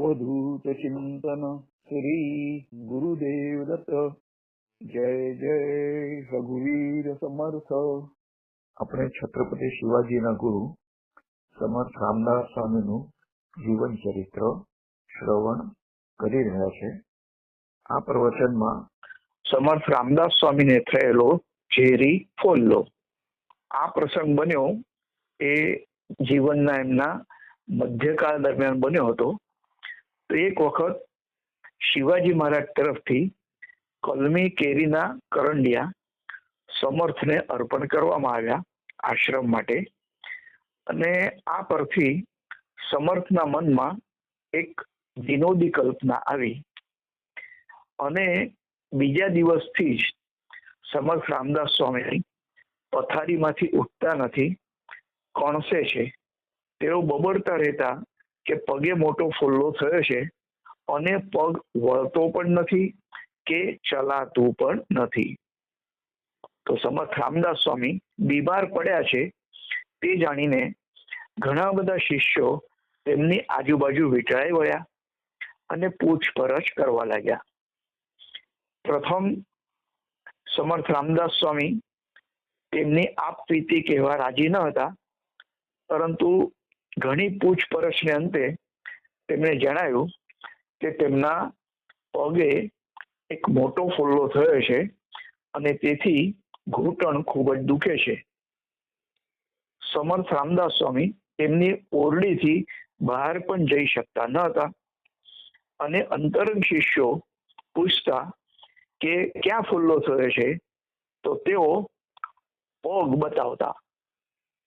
અવધૂત ચિંતન શ્રી ગુરુદેવ જય જય રઘુવીર સમર્થ આપણે છત્રપતિ શિવાજીના ગુરુ, સમર્થ રામદાસ સ્વામીનું જીવન ચરિત્ર શ્રવણ કરી રહ્યા છે. આ પ્રવચનમાં સમર્થ રામદાસ સ્વામીને થયેલો ઝેરી ફોલ્લો, આ પ્રસંગ બન્યો એ જીવનના એમના મધ્યકાળ દરમિયાન બન્યો હતો. તો એક વખત શિવાજી મહારાજ તરફથી કલમી કેરીના કરંડિયા સમર્થને અર્પણ કરવામાં આવ્યા આશ્રમ માટે. અને આ પરથી સમર્થના મનમાં એક વિનોદી કલ્પના આવી. અને બીજા દિવસથી જ સમર્થ રામદાસ સ્વામી પથારીમાંથી ઉઠતા નથી. કણસે છે? તેઓ બબડતા રહેતા કે પગે મોટો ફુલ્લો થયો છે અને પગ વળતો પણ નથી કે ચલાતું પણ નથી. તો સમર્થ રામદાસ સ્વામી બીમાર પડ્યા છે તે જાણીને ઘણા બધા શિષ્યો તેમની આજુબાજુ વીંટળાઈ વળ્યા અને પૂછપરછ કરવા લાગ્યા. પ્રથમ સમર્થ રામદાસ સ્વામી તેમની આપ પ્રીતિ કહેવા રાજી ન હતા, પરંતુ ઘણી પૂછપરછને અંતે તેમણે જણાવ્યું કે તેમના પગે એક મોટો ફોલ્લો થયો છે અને તેથી ઘૂંટણ ખૂબ જ દુખે છે. સમર્થ રામદાસ સ્વામી તેમની ઓરડીથી બહાર પણ જઈ શકતા ન હતા અને અંતરંગ શિષ્યો પૂછતા કે ક્યાં ફુલ્લો થયો છે? તો તેઓ પગ બતાવતા.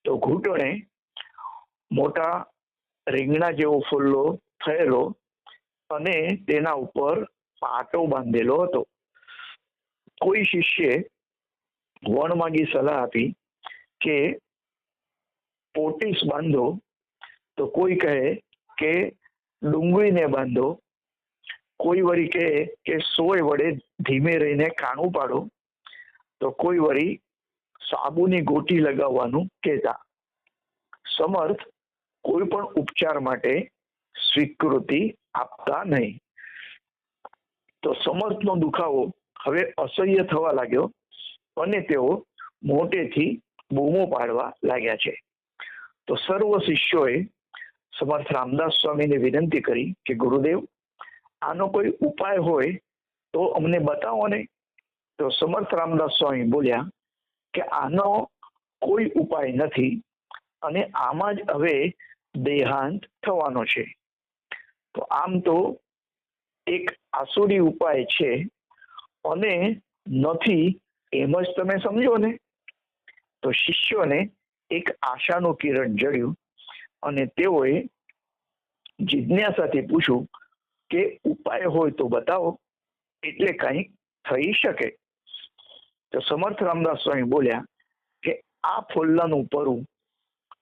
તો ઘૂંટણે મોટા રીંગણા જેવો ફુલ્લો થયેલો અને તેના ઉપર પાટો બાંધેલો હતો. કોઈ શિષ્યે વણમાગી સલાહ આપી કે પોટીસ બાંધો તો કોઈ કહે કે ડુંગળીને બાંધો. કોઈ વળી કહે કે સોય વડે ધીમે રહીને કાણું પાડો. તો કોઈ વળી સાબુની ગોટી લગાવવાનું કહેતા. સમર્થ કોઈ પણ ઉપચાર માટે સ્વીકૃતિ આપતા નહીં. તો સમર્થનો દુખાવો હવે અસહ્ય થવા લાગ્યો અને તેઓ મોટેથી બૂમો પાડવા લાગ્યા છે. તો સર્વ શિષ્યોએ સમર્થ રામદાસ સ્વામીને વિનંતી કરી કે, ગુરુદેવ, આનો કોઈ ઉપાય હોય તો અમને બતાવો ને. તો સમર્થ રામદાસ સ્વામી બોલ્યા કે, આનો કોઈ ઉપાય નથી અને આમાં જ હવે દેહાંત થવાનો છે. તો આમ તો એક આસુરી ઉપાય છે અને નથી એમ જ તમે સમજો ને. તો શિષ્યોને એક આશાનું કિરણ જડ્યું અને તેઓએ જિજ્ઞાસાથી પૂછ્યું કે ઉપાય હોય તો બતાવો, એટલે કંઈક થઈ શકે. તો સમર્થ રામદાસ સ્વામી બોલ્યા કે આ ફોલ્લાનું પરવું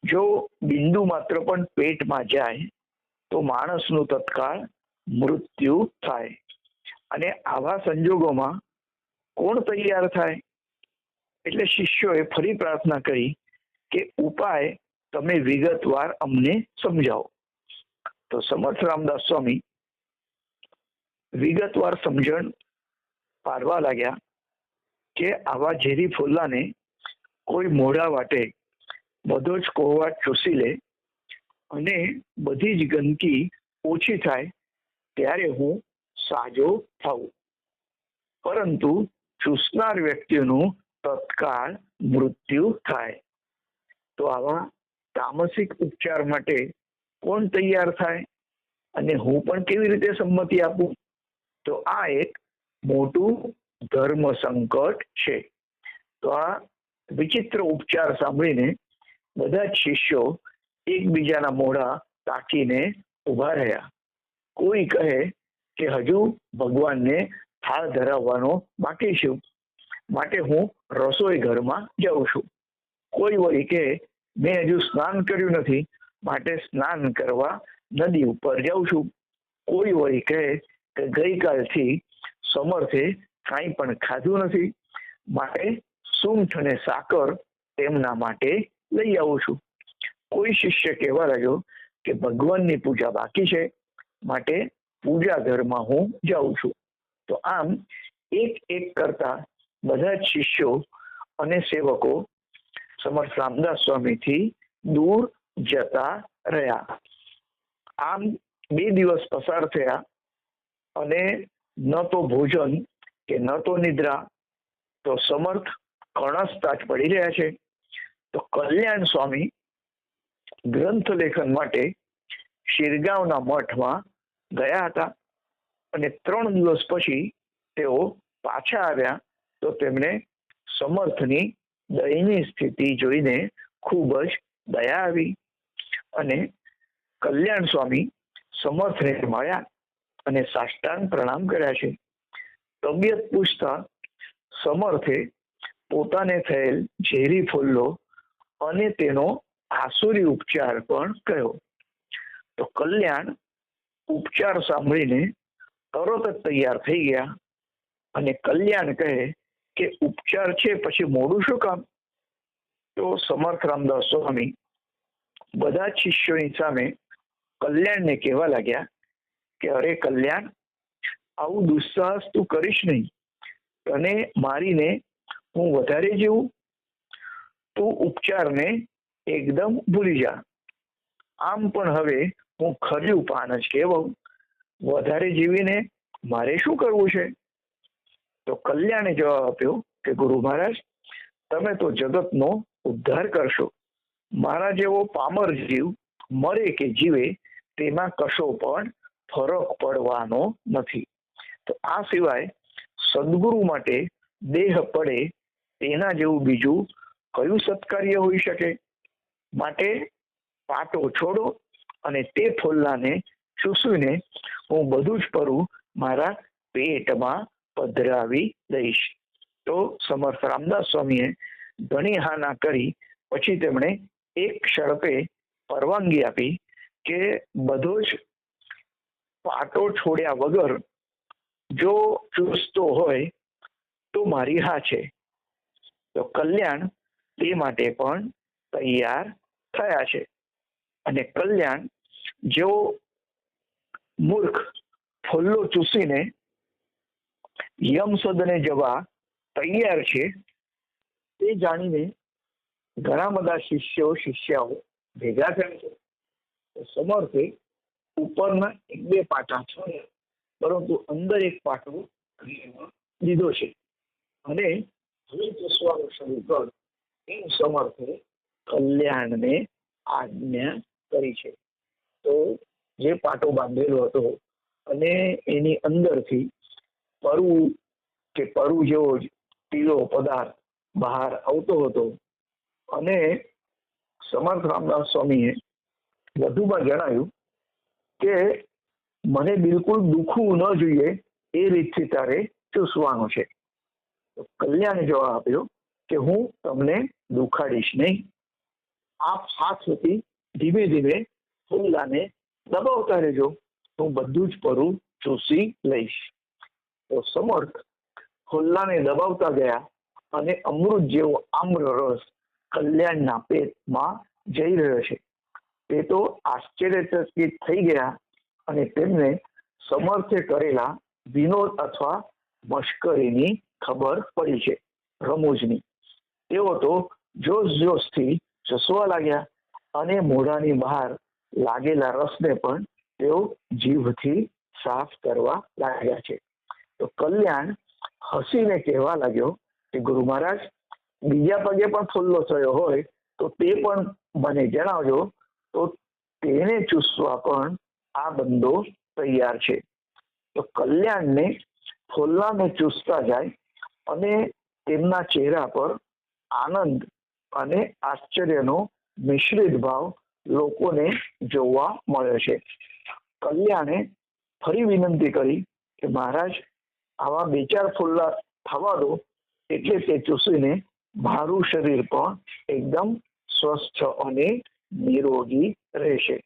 જો બિંદુ માત્ર પણ પેટમાં જાય, તો માણસનું તત્કાળ મૃત્યુ થાય. અને આવા સંજોગોમાં કોણ તૈયાર થાય? એટલે શિષ્યોએ ફરી પ્રાર્થના કરી કે ઉપાય તમે વિગતવાર અમને સમજાવો. તો સમર્થ રામદાસ સ્વામી વિગતવાર સમજણ પાડવા લાગ્યા કે આવા ઝેરી ફોલ્લાને કોઈ મોઢા વાટે બધો જ કોહવાટ ચૂસી લે અને બધી જ ગંદકી ઓછી થાય ત્યારે હું સાજો થાઉં. પરંતુ ચૂસનાર વ્યક્તિનું તત્કાળ મૃત્યુ થાય. તો આવા તામસિક ઉપચાર માટે કોણ તૈયાર થાય અને હું પણ કેવી રીતે સંમતિ આપું? તો આ એક મોટું ધર્મ સંકટ છે. તો આ વિચિત્ર ઉપચાર સાંભળીને બધા જ શિષ્યો એકબીજાના મોઢા તાકીને ઊભા રહ્યા. કોઈ કહે કે હજુ ભગવાનને થાળ ધરાવવાનો બાકી છું. માટે હું રસોઈ ઘરમાં જાઉં છું. કોઈ વળી કે મેં હજુ સ્નાન કર્યું નથી, માટે સ્નાન કરવા નદી ઉપર જાઉં છું. કોઈ વળી કહે કે ગઈકાલથી સમર્થે કાંઈ પણ ખાધું નથી. માટે સૂંઠ અને સાકર તેમના માટે લઈ આવું છું. કોઈ શિષ્ય કહેવા લાગ્યો કે ભગવાનની પૂજા બાકી છે, માટે પૂજા ઘરમાં હું જાઉં છું. તો આમ એક એક કરતા બધા જ શિષ્યો અને સેવકો સમર્થ રામદાસ સ્વામીથી દૂર જતા રહ્યા. આમ બે દિવસ પસાર થયા અને ન તો ભોજન કે ન તો નિદ્રા, તો સમર્થ કણસતા જ પડી રહ્યા છે. તો કલ્યાણ સ્વામી ગ્રંથ લેખન માટે શિરગાંવના મઠમાં ગયા હતા અને ત્રણ દિવસ પછી તેઓ પાછા આવ્યા તો તેમણે સમર્થની દયનીય સ્થિતિ જોઈને ખૂબ જ દયા આવી અને કલ્યાણ સ્વામી સમર્થને મળ્યા અને સાષ્ટાંગ પ્રણામ કર્યા છે. તબિયત પૂછતા સમર્થે પોતાને થયેલ ઝેરી ફોલ્લો અને તેનો આસુરી ઉપચાર પણ કયો તો કલ્યાણ ઉપચાર સાંભળીને તરત જ તૈયાર થઈ ગયા અને કલ્યાણ કહે કે ઉપચાર છે પછી મોડું શું કામ? તો સમર્થ રામદાસ સ્વામી બધા જ શિષ્યોની સામે કલ્યાણને કહેવા લાગ્યા કે અરે કલ્યાણ, આવું દુસ્સાહસ તું કરીશ નહીં. તને મારીને હું વધારે જીવું? તું ઉપચારને એકદમ ભૂલી જા. આમ પણ હવે હું ખર્યું પાન જ કહેવું વધારે જીવીને મારે શું કરવું છે? તો કલ્યાણે જવાબ આપ્યો કે, ગુરુ મહારાજ, તમે તો જગતનો ઉદ્ધાર કરશો. મારા જેવો પામર જીવ મરે કે જીવે તેમાં કશો પણ ફરક પડવાનો નથી. તો આ સિવાય સદગુરુ માટે દેહ પડે તેના જેવું બીજું કયું સત્કાર્ય હોઈ શકે? માટે પાટો છોડો અને તે ફોલ્લાને ચૂસવીને હું બધું જ પરું મારા પેટમાં પધરાવી દઈશ. તો સમર્થ રામદાસ સ્વામીએ ઘણી હાના કરી પછી તેમણે એક શરતે પરવાનગી આપી કે બધો જ પાટો છોડ્યા વગર જો ચૂસતો હોય તો મારી હા છે. તો કલ્યાણ તે માટે પણ તૈયાર થયા છે. અને કલ્યાણ જેઓ મૂર્ખ, ફોલ્લો ચૂસીને યમ સદને જવા તૈયાર છે, તે જાણીને ઘણા બધા શિષ્યો, શિષ્યાઓ ભેગા થયા છે. સમર્થે ઉપરના એક બે પાટા છે, પરંતુ અંદર એક પાટો લીધો છે. અને હવે ચૂસવાનું શરૂ કર. સમર્થે કલ્યાણને આજ્ઞા કરી છે. તો જે પાટો બાંધેલો હતો અને એની અંદરથી પરુ કે પરુ જેવો જ પીળો પદાર્થ બહાર આવતો હતો અને સમર્થ રામદાસ સ્વામીએ વધુમાં જણાવ્યું કે મને બિલકુલ દુખવું ન જોઈએ, એ રીતથી તારે ચૂસવાનું છે. કલ્યાણે જવાબ આપ્યો કે હું તમને દુખાડીશ નહીં. આપ હાથથી ધીમે ધીમે ફૂલાને દબાવતા રહેજો. હું બધું જ પરું ચૂસી લઈશ. તો સમર્થ ફુલ્લાને દબાવતા ગયા અને અમૃત જેવો આમ્ર રસ કલ્યાણના પેટમાં જઈ રહ્યો છે. તે તો આશ્ચર્યચકિત થઈ ગયા અને તેમને સમર્થે કરેલા વિનોદ અથવા મશ્કરીની ખબર પડી છે રમૂજની. તેઓ તો જોશ જોશથી ચસવા લાગ્યા અને મોઢાની બહાર લાગેલા રસને પણ તેઓ જીભથી સાફ કરવા લાગ્યા છે. તો કલ્યાણ હસીને કહેવા લાગ્યો કે ગુરુ મહારાજ, બીજા પગે પણ ફુલ્લો થયો હોય તો તે પણ મને જણાવજો. તો તેને ચૂસવા પણ આ બંદો તૈયાર છે. તો કલ્યાણને ફોલ્લાને ચૂસતા જાય અને તેમના ચહેરા પર આનંદ અને આશ્ચર્યનો મિશ્રિત ભાવ લોકોને જોવા મળ્યો છે. કલ્યાણે ફરી વિનંતી કરી કે મહારાજ, આવા બે ચાર ફુલ્લા થવા દો એટલે તે ચૂસીને મારું શરીર પણ એકદમ સ્વસ્થ અને નિરોગી રહેશે.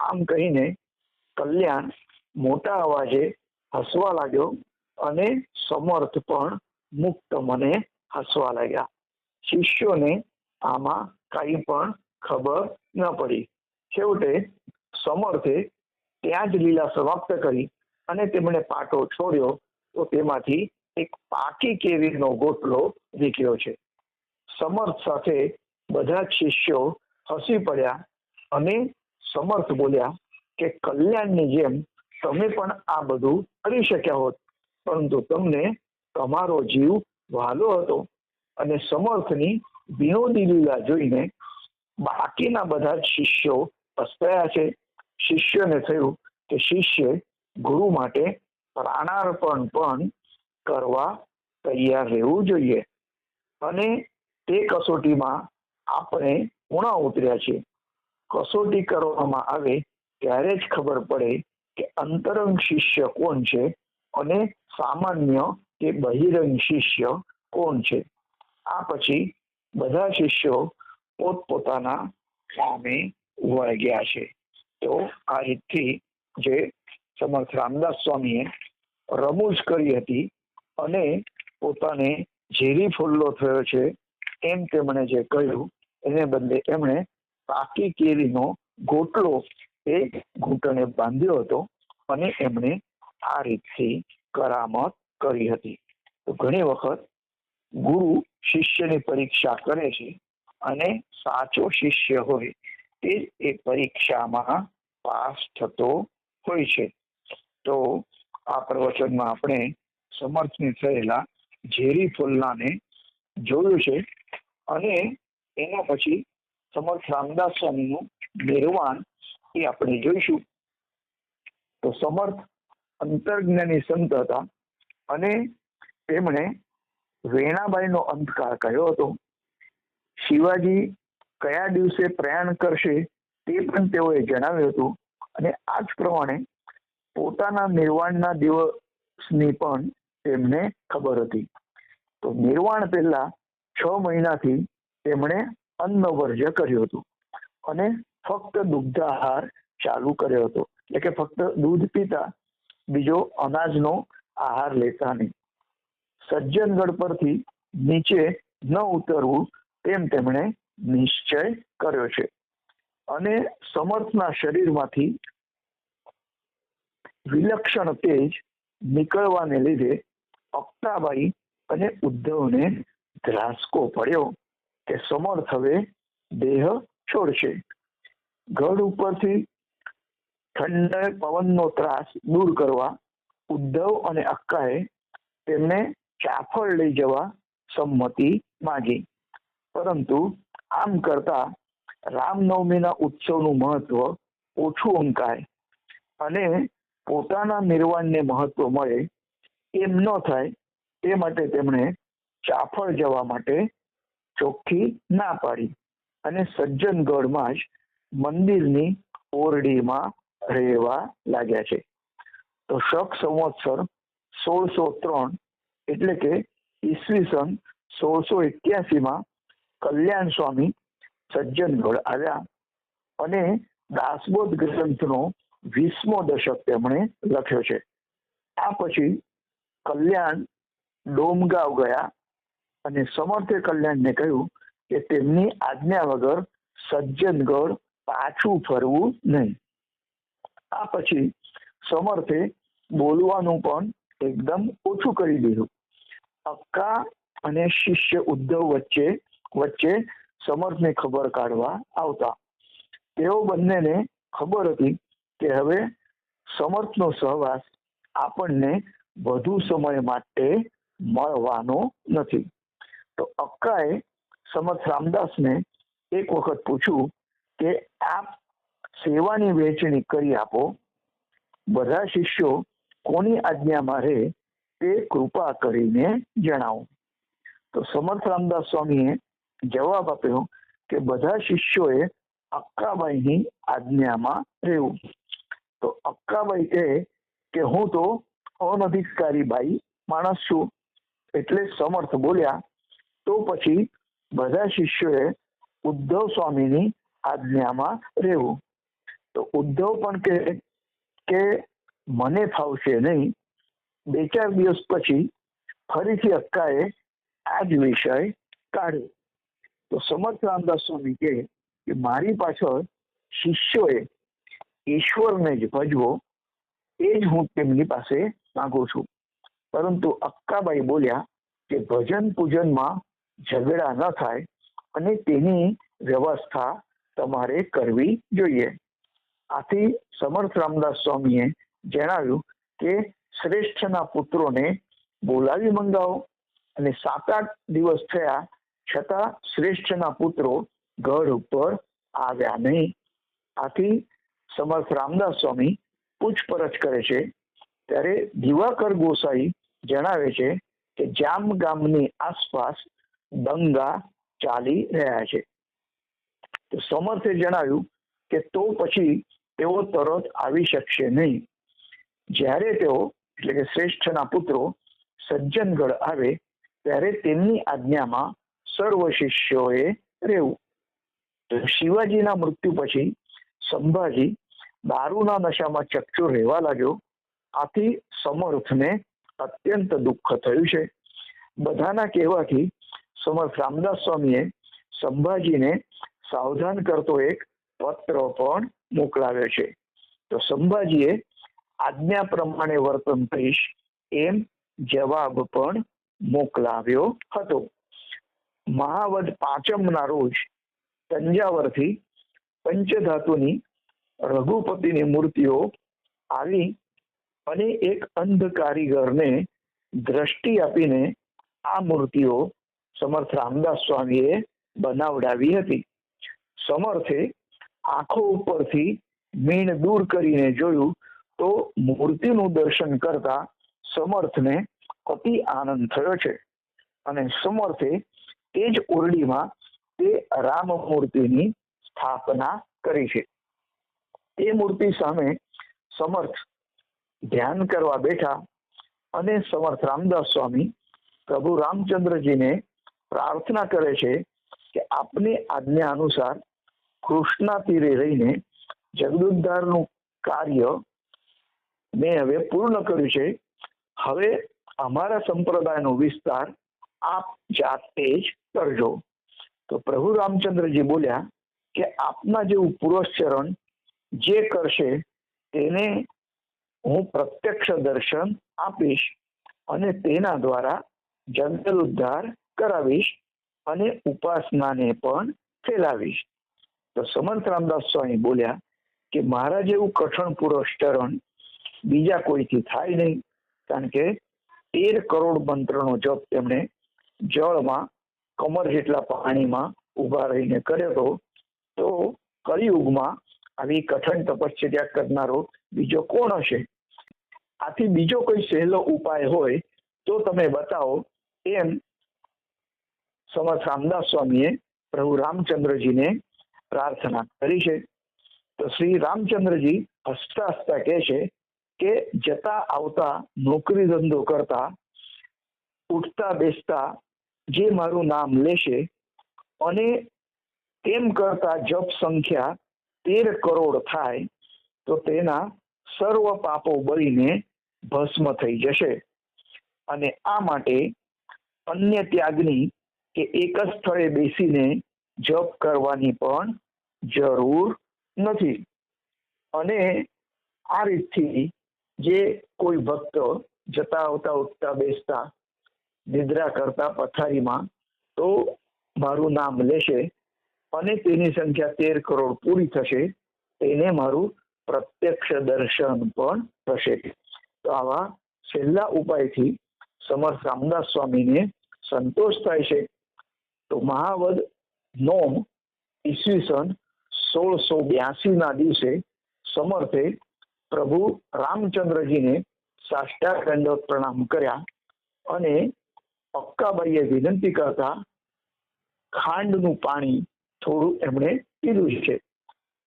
આમ કહીને કલ્યાણ મોટા અવાજે હસવા લાગ્યો અને સમર્થ પણ મુક્ત મને હસવા લાગ્યા. શિષ્યોને આમાં કઈ પણ ખબર ન પડી. છેવટે સમર્થે ત્યાં જ લીલા સમાપ્ત કરી અને તેમણે પાટો છોડ્યો તો તેમાંથી એક પાકી કેરીનો ગોટલો નીકળ્યો છે. સમર્થ સાથે બધા જ શિષ્યો હસી પડ્યા અને સમર્થ બોલ્યા કે કલ્યાણની જેમ તમે પણ આ બધું કરી શક્યા હોત, પરંતુ તમને તમારો જીવ વહાલો હતો. અને સમર્થની વિનોદી લીલા જોઈને બાકીના બધા જ શિષ્યો પસ્તાયા છે. શિષ્યને થયું કે શિષ્ય ગુરુ માટે પ્રાણાર્પણ પણ કરવા તૈયાર રહેવું જોઈએ. અને તે કસોટીમાં આપણે ઉણા ઉતર્યા છીએ. કસોટી કરવામાં આવે ત્યારે જ ખબર પડે કે અંતરંગ શિષ્ય કોણ છે અને સામાન્ય કે બહિરંગ શિષ્ય કોણ છે. આ પછી બધા શિષ્યો પોતપોતાના કામે વળગ્યા છે. તો આ રીતથી જે સમર્થ રામદાસ સ્વામીએ રમૂજ કરી હતી અને પોતાને ઝેરી ફુલ્લો થયો છે એમ તેમણે જે કહ્યું, એને બદલે એમણે પાકી કેરીનો ગોટલો એ ઘૂંટણે બાંધ્યો હતો અને એમણે આ રીતથી કરામત કરી હતી. તો ઘણી વખત ગુરુ શિષ્યની પરીક્ષા કરે છે અને સાચો શિષ્ય હોય તે એ પરીક્ષામાં પાસ થતો હોય છે. તો આ પ્રવચનમાં આપણે સમર્થની થયેલા ઝેરી ફૂલનાને જોયું છે અને એના પછી સમર્થ રામદાસ સ્વામીનું નિર્વાણ એ આપણે જોઈશું. તો સમર્થ અંતર્જ્ઞાની સંત હતા અને તેમણે વેણાબાઈનો અંતકાળ કહ્યો હતો? શિવાજી કયા દિવસે પ્રયાણ કરશે તે પણ તેઓએ જણાવ્યું હતું અને આ જ પ્રમાણે પોતાના નિર્વાણના દિવસની પણ તેમને ખબર હતી. તો નિર્વાણ પહેલા છ મહિનાથી તેમણે અન્ન વર્જ્ય કર્યું હતું અને ફક્ત દુગ્ધાહાર ચાલુ કર્યો હતો. એટલે કે ફક્ત દૂધ પીતા બીજો અનાજનો આહાર લેતા નહીં. સજ્જનગઢ પરથી નીચે ન ઉતરવું તેમ તેમણે નિશ્ચય કર્યો છે. અને સમર્થના શરીરમાંથી વિલક્ષણ તેજ નીકળવાને લીધે અક્તાબાઈ અને ઉદ્ધવને ધ્રાસકો પડ્યો કે સમર્થ હવે દેહ છોડશે. ગઢ ઉપરથી ઠંડા પવનનો ત્રાસ દૂર કરવા ઉદ્ધવ અને અક્કાએ તેમને ચાફળ લઈ જવા સંમતિ માંગી. પરંતુ આમ કરતા રામનવમીના ઉત્સવનું મહત્વ ઓછું અંકાય અને પોતાના નિર્વાણને મહત્વ મળે એમ ન થાય તે માટે તેમણે ચાફળ જવા માટે ચોખ્ખી ના પાડી અને સજ્જનગઢમાં જ મંદિરની ઓરડીમાં રહેવા લાગ્યા છે. તો શક સંવત્સર સોળસો ત્રણ એટલે કે ઈસવીસન સોળસો એક્યાસીમાં કલ્યાણ સ્વામી સજ્જનગઢ આવ્યા અને દાસબોધ ગ્રંથનો વીસમો દશક તેમણે લખ્યો છે. આ પછી કલ્યાણ ડોમગાંવ ગયા અને સમર્થે કલ્યાણને કહ્યું કે તેમની આજ્ઞા વગર સજ્જનગઢ પાછું ફરવું નહીં. આ પછી સમર્થે બોલવાનું પણ એકદમ ઓછું કરી દીધું. અક્કા અને શિષ્ય ઉદ્ધવ વચ્ચે વચ્ચે સમર્થને ખબર કાઢવા આવતા. તેઓ બંનેને ખબર હતી કે હવે સમર્થનો સહવાસ આપણને વધુ સમય માટે મળવાનો નથી. તો અક્કાએ સમર્થ રામદાસને એક વખત પૂછ્યું કે, આપ સેવાની વહેંચણી કરી આપો. બધા શિષ્યો કોની આજ્ઞામાં રહે તે કૃપા કરીને જણાવો. તો સમર્થ રામદાસ સ્વામીએ જવાબ આપ્યો કે બધા શિષ્યોએ અક્કાબાઈની આજ્ઞામાં રહેવું. તો અક્કાબાઈ કહે કે હું તો અનધિકારી બાઈ માણસ છું. એટલે સમર્થ બોલ્યા, તો પછી બધા શિષ્યોએ ઉદ્ધવ સ્વામીની આજ્ઞામાં રહેવું. તો ઉદ્ધવ પણ કહે કે, મને ફાવશે નહીં બે ચાર દિવસ પછી ફરીથી અક્કાએ આ જ વિષય કાઢ્યો. તો સમર્થ રામદાસ સ્વામી કહે કે મારી પાછળ શિષ્યોએ ઈશ્વરને જ ભજવો, એ જ હું તેમની પાસે માંગુ છું. પરંતુ અક્કાબાઈ બોલ્યા કે ભજન પૂજનમાં ઝઘડા ન થાય અને તેની વ્યવસ્થા તમારે કરવી જોઈએ. આથી સમર્થ રામદાસ સ્વામીએ જણાવ્યું કે શ્રેષ્ઠના પુત્રોને બોલાવી મંગાવો અને સાત આઠ દિવસ થયા છતાં શ્રેષ્ઠના પુત્રો ગઢ ઉપર આવ્યા નહીં. આથી સમર્થ રામદાસ સ્વામી પૂછપરછ કરે છે. ત્યારે દિવાકર ગોસાઈ જણાવે છે કે જામ ગામની આસપાસ દંગા ચાલી રહ્યા છે. તો સમર્થે જણાવ્યું કે તો પછી તેઓ તરત આવી શકશે નહીં. જ્યારે તેઓ એટલે કે શ્રેષ્ઠના પુત્રો સજ્જનગઢ આવે, ત્યારે તેમની આજ્ઞામાં સર્વ શિષ્યોએ રહેવું. શિવાજીના મૃત્યુ પછી સંભાજી દારૂના નશામાં ચકચો રહેવા લાગ્યો. આથી સમર્થને અત્યંત દુઃખ થયું છે. બધાના કહેવાથી સમર્થ રામદાસ સ્વામીએ સંભાજીને સાવધાન કરતો એક પત્ર પણ મોકલાવ્યો છે. તો સંભાજીએ આજ્ઞા પ્રમાણે વર્તન કરીશ એમ જવાબ પણ મોકલાવ્યો હતો. મહાવદ પાંચમના રોજ તંજાવરથી પંચધાતુની રઘુપતિની મૂર્તિઓ આવી અને એક અંધ કારીગરને દ્રષ્ટિ આપીને આ મૂર્તિઓ સમર્થ રામદાસ સ્વામીએ બનાવડાવી હતી. સમર્થે આંખો ઉપરથી મીણ દૂર કરીને જોયું તો મૂર્તિનું દર્શન કરતા સમર્થને અતિ આનંદ થયો છે. અને સમર્થે તે જ ઓરડીમાં તે રામ મૂર્તિની સ્થાપના કરી છે. તે મૂર્તિ સામે સમર્થ ધ્યાન કરવા બેઠા અને સમર્થ રામદાસ સ્વામી પ્રભુ રામચંદ્રજીને પ્રાર્થના કરે છે કે આપની આજ્ઞા અનુસાર કૃષ્ણા તીરે રહીને જગદુદ્ધારનું કાર્ય મેં હવે પૂર્ણ કર્યું છે. હવે અમારા સંપ્રદાયનો વિસ્તાર આપ જાતે જ કરજો. તો પ્રભુ રામચંદ્રજી બોલ્યા કે આપના જેવું પુરસ્ચરણ જે કરશે તેને હું પ્રત્યક્ષ દર્શન આપીશ અને તેના દ્વારા જંગલ ઉદ્ધાર કરાવીશ અને ઉપાસનાને પણ ફેલાવીશ. તો સમર્થ રામદાસ સ્વામી બોલ્યા કે મારા જેવું કઠણ પુરસ્ચરણ બીજા કોઈથી થાય નહીં. કારણ કે તેર કરોડ મંત્રનો જપ તેમણે જળમાં કમર જેટલા પાણીમાં ઊભા રહીને કર્યો હતો, તો કળિયુગમાં આવી કઠણ તપશ્ચર્યા કરનારો બીજો કોણ હશે? આથી બીજો કોઈ સહેલો ઉપાય હોય તો તમે બતાવો એમ સમર્થ રામદાસ સ્વામીએ પ્રભુ રામચંદ્રજીને પ્રાર્થના કરી છે. તો શ્રી રામચંદ્રજી હસતા હસતા કહે છે કે જતા આવતા નોકરી ધંધો કરતા, ઉઠતા બેસતા જે મારું નામ લેશે અને તેમ કરતા જપ સંખ્યા તેર કરોડ થાય, તો તેના સર્વ પાપો બળીને ભસ્મ થઈ જશે. અને આ માટે અન્ય ત્યાગની કે એક જ સ્થળે બેસીને જપ કરવાની પણ જરૂર નથી. અને આ રીતથી જે કોઈ ભક્ત જતા આવતા ઉઠતા બેસતા નિદ્રા કરતા પથારીમાં તો મારું નામ લેશે અને તેની સંખ્યા તેર કરોડ પૂરી થશે, તેને મારું પ્રત્યક્ષ દર્શન પણ થશે. તો આવા છેલ્લા ઉપાયથી સમર્થ રામદાસ સ્વામીને સંતોષ થાય છે. તો મહાવદ નોમ ઈસવીસન સોળસો બ્યાસી ના દિવસે સમર્થે પ્રભુ રામચંદ્રજીને સાષ્ટાંગ પ્રણામ કર્યા અને અક્કાબાઈએ વિનંતી કરતા ખાંડનું પાણી થોડું એમણે પીધું છે.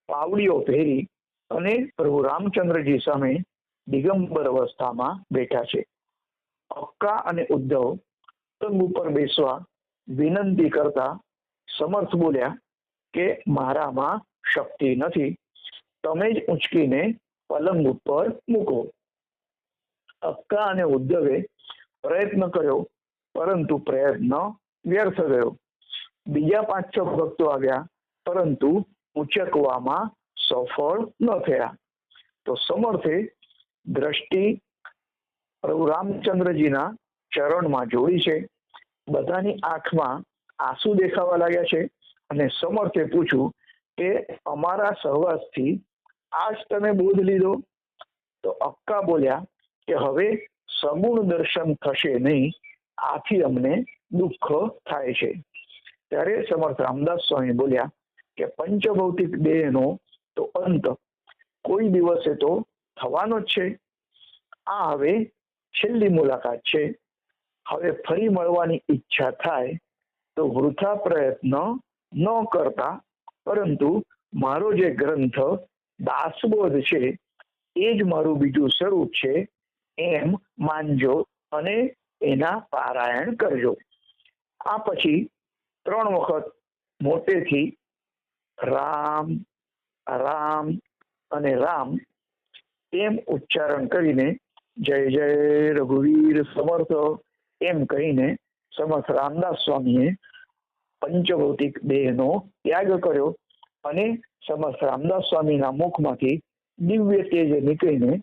પાવડીઓ પહેરી અને પ્રભુ રામચંદ્રજી સામે દિગંબર અવસ્થામાં બેઠા છે. અક્કા અને ઉદ્ધવ પતંગ ઉપર બેસવા વિનંતી કરતા સમર્થ બોલ્યા કે મારામાં શક્તિ નથી. તમે જ ઉંચકીને પલંગ ઉપર મૂકો. અક્કા અને ઉદ્ધવે પ્રયત્ન કર્યો, પરંતુ પ્રયત્ન વ્યર્થ ગયો. બીજા પાંચ છ ભક્તો આવ્યા, પરંતુ ઉચકવામાં સફળ ન થયા. તો સમર્થે દ્રષ્ટિ પ્રભુ રામચંદ્રજીના ચરણમાં જોડી છે. બધાની આંખમાં આંસુ દેખાવા લાગ્યા છે અને સમર્થે પૂછ્યું કે અમારા સહવાસથી આજ તમે બોધ લીધો? તો અક્કા બોલ્યા કે હવે સગુણ દર્શન થશે નહીં, આથી અમને દુઃખ થાય છે. ત્યારે સમર્થ રામદાસ સ્વામી બોલ્યા કે પંચભૌતિક દેહનો તો અંત, કોઈ દિવસે તો થવાનો જ છે. આ હવે છેલ્લી મુલાકાત છે. હવે ફરી મળવાની ઈચ્છા થાય તો વૃથા પ્રયત્ન ન કરતા, પરંતુ મારો જે ગ્રંથ દાસબોધ છે, એ જ મારું બીજું સ્વરૂપ છે, એમ માનજો અને એના પારાયણ કરજો. આ પછી ત્રણ વખત મોટેથી રામ રામ અને રામ એમ ઉચ્ચારણ કરીને જય જય રઘુવીર સમર્થ એમ કહીને સમર્થ રામદાસ સ્વામીએ પંચભૌતિક દેહનો ત્યાગ કર્યો. અને સમર્થ રામદાસ સ્વામીના મુખમાંથી દિવ્ય તેજ નીકળીને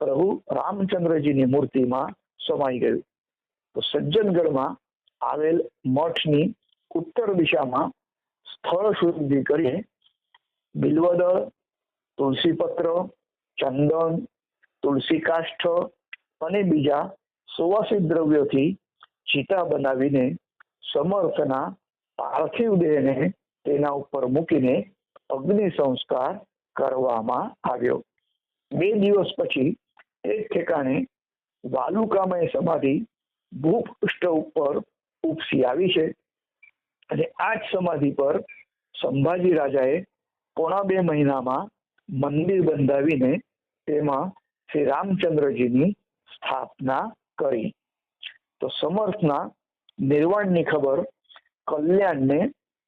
પ્રભુ રામચંદ્રજીની મૂર્તિમાં સમાઈ ગયું. તો સજ્જનગઢમાં આવેલ મઠની ઉત્તર દિશામાં સ્થળ શુદ્ધિ કરીએ. બિલવદળ તુલસીપત્ર, ચંદન તુલસી કાષ્ઠ અને બીજા સુવાસિત દ્રવ્યોથી ચિતા બનાવીને સમર્થના પાર્થિવ દેહને તેના ઉપર મૂકીને અગ્નિ સંસ્કાર કરવામાં આવ્યો. બે દિવસ પછી એક ઠેકાણે વાલુકામય સમાધિ ભૂપૃષ્ઠ ઉપર ઉપસી આવી છે અને આ જ સમાધિ પર સંભાજી રાજાએ પોણા બે મહિનામાં મંદિર બંધાવીને તેમાં શ્રી રામચંદ્રજીની સ્થાપના કરી. તો સમર્થના નિર્વાણની ખબર કલ્યાણને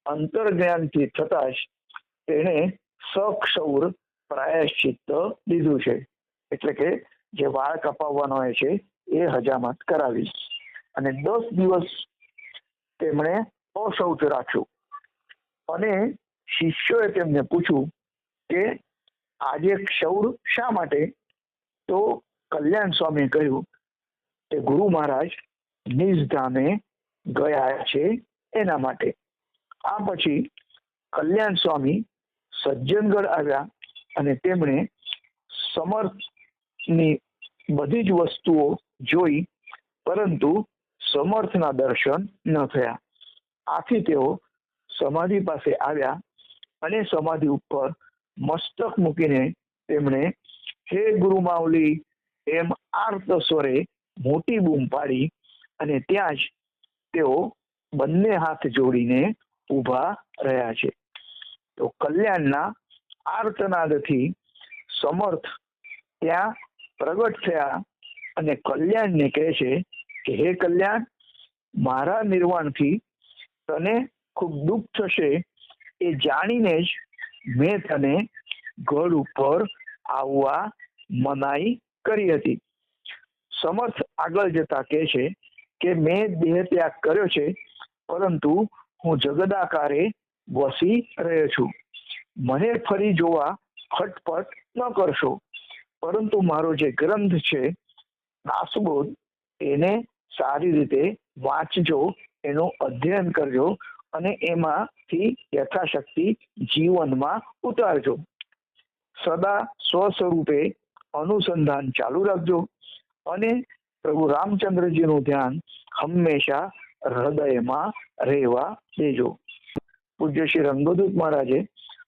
અંતર્જ્ઞાનથી થતા જ તેણે સક્ષૌર પ્રાયશ્ચિત્ત લીધું છે. એટલે કે જે વાળ કપાવવાનો હોય છે, એ હજામત કરાવી અને દસ દિવસ તેમણે અશૌચ રાખ્યું. અને શિષ્યોએ તેમને પૂછ્યું કે, આજે ક્ષૌર શા માટે? તો કલ્યાણ સ્વામીએ કહ્યું કે, ગુરુ મહારાજ નિજધામે ગયા છે એના માટે. આ પછી કલ્યાણ સ્વામી સજ્જનગઢ આવ્યા અને તેમણે સમર્થની બધી જ વસ્તુઓ જોઈ, પરંતુ સમર્થના દર્શન ન થયા. આથી તેઓ સમાધિ પાસે આવ્યા અને સમાધિ ઉપર મસ્તક મૂકીને તેમણે, હે ગુરુ માવલી એમ આર્ત સ્વરે મોટી બૂમ પાડી અને ત્યાં જ તેઓ બંને હાથ જોડીને ઊભા રહ્યા છે. તો કલ્યાણના આર્તનાદથી સમર્થ ત્યાં પ્રગટ થયા અને કલ્યાણને કહે છે કે, હે કલ્યાણ, મારા નિર્વાણથી તને ખૂબ દુઃખ થશે. એ જાણીને જ મેં તને ઘર ઉપર આવવા મનાઈ કરી હતી. સમર્થ આગળ જતા કહે છે કે, મેં દેહ ત્યાગ કર્યો છે, પરંતુ હું જગદાકારે વસી રહ્યો છું. મને ફરી જોવા ખટપટ ન કરશો. પરંતુ મારો જે ગ્રંથ છે નાસબોધ એને સારી રીતે વાંચજો, એનું અધ્યયન કરજો અને એમાંથી યથાશક્તિ જીવનમાં ઉતારજો. સદા સ્વસ્વરૂપે અનુસંધાન ચાલુ રાખજો અને પ્રભુ રામચંદ્રજીનું ધ્યાન હંમેશા હૃદયમાં રહેવા દેજો. પૂજ્ય શ્રી રંગદૂત મહારાજે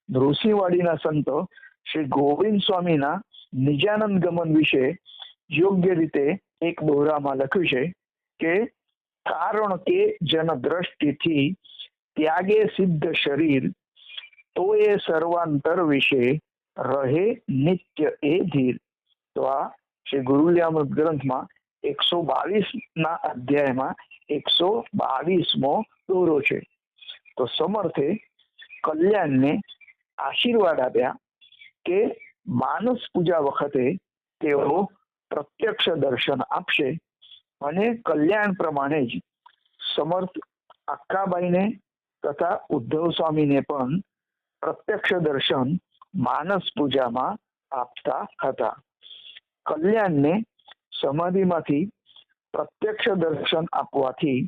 નૃસિંહવાડીના સંતો શ્રી ગોવિંદ સ્વામીના નિજાનંદ ગમન વિશે યોગ્ય રીતે એક દોરામાં લખ્યું છે કે, કારણ કે જન દ્રષ્ટિથી ત્યાગે સિદ્ધ શરીર, તો એ સર્વાંતર વિશે રહે નિત્ય એ ધીર. તો આ શ્રી ગુરુલિયામૃત ગ્રંથમાં એકસો બાવીસ ના અધ્યાયમાં એકસો બાવીસમો દોરો છે. તો સમર્થે કલ્યાણને આશીર્વાદ આપ્યા કે માનસ પૂજા વખતે તેઓ પ્રત્યક્ષ દર્શન આપશે અને કલ્યાણ પ્રમાણે જ સમર્થ અક્કાબાઈને તથા ઉદ્ધવ સ્વામીને પણ પ્રત્યક્ષ દર્શન માનસ પૂજામાં આપતા હતા. કલ્યાણને સમાધિમાંથી પ્રત્યક્ષ દર્શન આપવાથી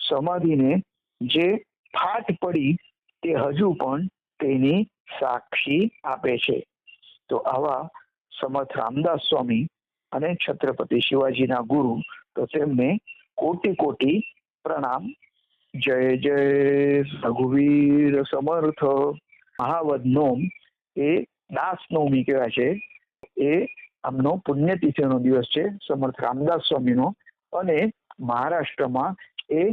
સમાધિને જે ફાટ પડી તે હજુ પણ તેની સાક્ષી આપે છે. તો આવા સમર્થ રામદાસ સ્વામી અને છત્રપતિ શિવાજીના ગુરુ તો તેમને કોટી કોટી પ્રણામ. જય જય રઘુવીર સમર્થ. મહાવદ નોમ એ દાસ નવમી કહેવાય છે. એ આમનો પુણ્યતિથિનો દિવસ છે. સમર્થ રામદાસ સ્વામીનો. અને મહારાષ્ટ્રમાં એ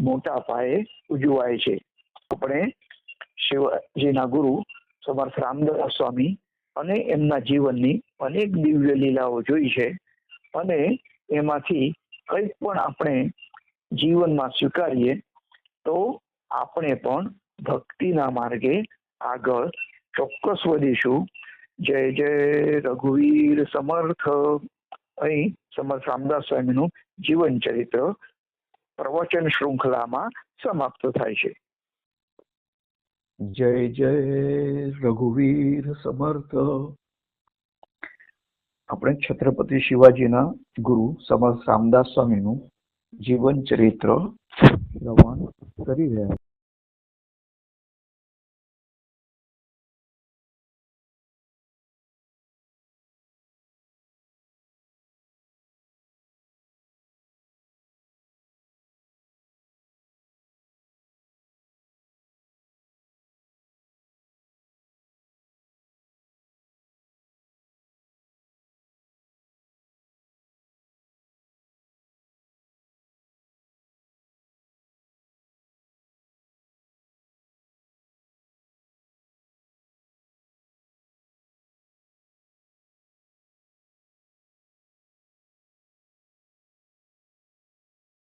મોટા પાયે ઉજવાય છે. આપણે શિવાજીના ગુરુ સમર્થ રામદાસ સ્વામી અને એમના જીવનની અનેક દિવ્ય લીલાઓ જોઈ છે અને એમાંથી કંઈક પણ આપણે જીવનમાં સ્વીકારીએ તો આપણે પણ ભક્તિના માર્ગે આગળ ચોક્કસ વધીશું. જય જય રઘુવીર સમર્થ. અહીં સમર્થ રામદાસ સ્વામીનું જીવન ચરિત્ર પ્રવચન શૃંખલામાં સમાપ્ત થાય છે. જય જય રઘુવીર સમર્થ. આપણે છત્રપતિ શિવાજીના ગુરુ સમર્થ રામદાસ સ્વામીનું જીવન ચરિત્ર શ્રવણ કરી રહ્યા